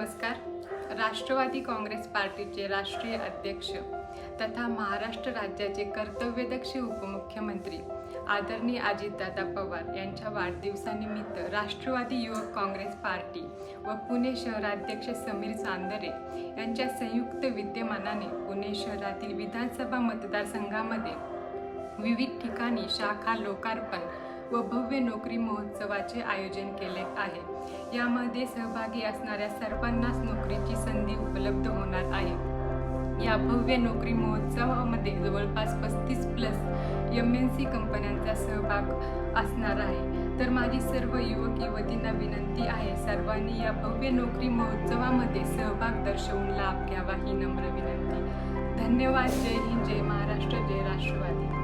नमस्कार. राष्ट्रवादी काँग्रेस पार्टीचे राष्ट्रीय अध्यक्ष तथा महाराष्ट्र राज्याचे कर्तव्यदक्ष उपमुख्यमंत्री आदरणीय अजितदादा पवार यांच्या वाढदिवसानिमित्त राष्ट्रवादी युवक काँग्रेस पार्टी व पुणे शहराध्यक्ष समीर चांदरे यांच्या संयुक्त विद्यमानाने पुणे शहरातील विधानसभा मतदारसंघामध्ये विविध ठिकाणी शाखा लोकार्पण व भव्य नोकरी महोत्सवाचे आयोजन केले आहे. यामध्ये सहभागी असणाऱ्या सर्वांनाच नोकरीची संधी उपलब्ध होणार आहे. या भव्य नोकरी महोत्सवामध्ये जवळपास पस्तीस प्लस एम एन सी कंपन्यांचा सहभाग असणार आहे. तर माझी सर्व युवक युवतींना विनंती आहे सर्वांनी या भव्य नोकरी महोत्सवामध्ये सहभाग दर्शवून लाभ घ्यावा ही नम्र विनंती. धन्यवाद. जय हिंद. जय महाराष्ट्र. जय राष्ट्रवादी.